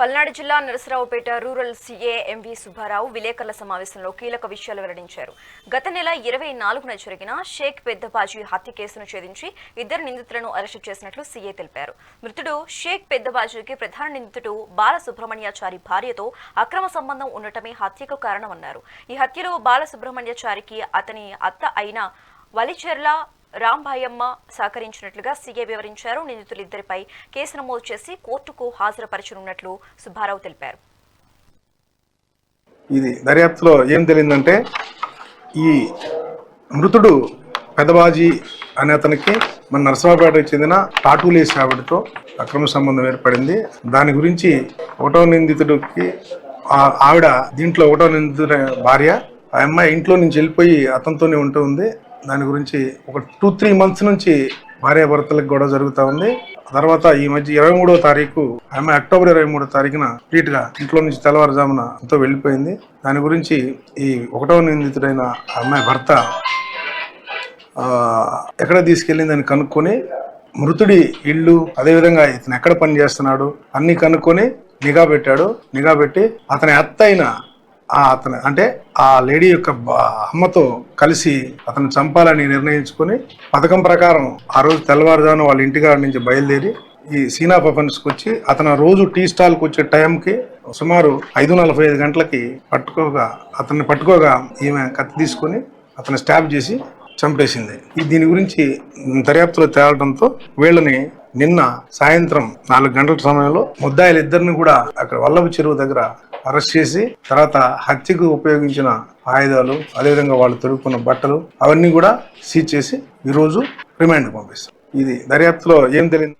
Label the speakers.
Speaker 1: పల్నాడు జిల్లా Narasaraopet rural C A M V Subbarao విలేకరుల సమావేశంలో కీలక విషయాలు వెల్లడించారు. గత నెల ఇరవై నాలుగున జరిగిన షేక్ పెద్దబాజీ హత్య కేసును ఛేదించి ఇద్దరు నిందితులను అరెస్టు చేసినట్లు సీఏ తెలిపారు. మృతుడు షేక్ పెద్దబాజీకి ప్రధాన నిందితుడు బాలసుబ్రహ్మణ్యాచారి భార్యతో అక్రమ సంబంధం ఉండటమే హత్యకు కారణమన్నారు. ఈ హత్యలో బాలసుబ్రహ్మణ్యాచారికి అతని అత్త అయిన వలిచెర్ల రాంభాయమ్మ సహకరించినట్లుగా సీఏ వివరించారు. నిందితులిద్దరిపై కేసు నమోదు చేసి కోర్టుకు హాజరుపరచనున్నట్లు సుబ్బారావు తెలిపారు.
Speaker 2: ఇది దర్యాప్తులో ఏం తెలిసిందంటే ఈ మృతుడు పెదబాజీ అనే అతనికి మన నరసింహపేటకు చెందిన టాటూలేసి ఆవిడతో అక్రమ సంబంధం ఏర్పడింది. దాని గురించి ఒకటో నిందితుడికి ఆ- ఆవిడ దీంట్లో ఒకటో నిందితుడి భార్య ఆ అమ్మాయి ఇంట్లో నుంచి వెళ్ళిపోయి అతనితోనే ఉంటూ ఉంది. దాని గురించి ఒక టూ త్రీ మంత్స్ నుంచి భార్యాభర్తలకు గొడవ జరుగుతూ ఉంది. తర్వాత ఈ మధ్య ఇరవై మూడో తారీఖు ఆమె అక్టోబర్ ఇరవై మూడో తారీఖున కంప్లీట్గా ఇంట్లో నుంచి తెల్లవారుజామున ఎంతో వెళ్ళిపోయింది. దాని గురించి ఈ ఒకటవ నిందితుడైన ఆ అమ్మాయి భర్త ఎక్కడ తీసుకెళ్ళిందని కనుక్కొని మృతుడి ఇల్లు అదేవిధంగా ఇతను ఎక్కడ పని చేస్తున్నాడు అన్ని కనుక్కొని నిఘా పెట్టాడు. నిఘా పెట్టి అతని అత్త అయిన అతను అంటే ఆ లేడీ యొక్క అమ్మతో కలిసి అతను చంపాలని నిర్ణయించుకొని పథకం ప్రకారం ఆ రోజు తెల్లవారుజాను వాళ్ళ ఇంటికాడ నుంచి బయలుదేరి ఈ సీనా పఫన్స్కి వచ్చి అతను రోజు టీ స్టాల్కి వచ్చే టైంకి సుమారు ఐదు నలభై ఐదు గంటలకి పట్టుకోగా అతన్ని పట్టుకోగా ఈమె కత్తి తీసుకొని అతను స్టాప్ చేసి చంపేసింది. ఈ దీని గురించి దర్యాప్తులో తేలడంతో వీళ్ళని నిన్న సాయంత్రం నాలుగు గంటల సమయంలో ముద్దాయిలిద్దరిని కూడా అక్కడ వల్లభ చెరువు దగ్గర అరెస్ట్ చేసి తర్వాత హత్యకు ఉపయోగించిన ఆయుధాలు అదేవిధంగా వాళ్ళు తొడుక్కున్న బట్టలు అవన్నీ కూడా సీజ్ చేసి ఈరోజు రిమాండ్ పంపిస్తాం. ఇది దర్యాప్తులో ఏం తెలియదు.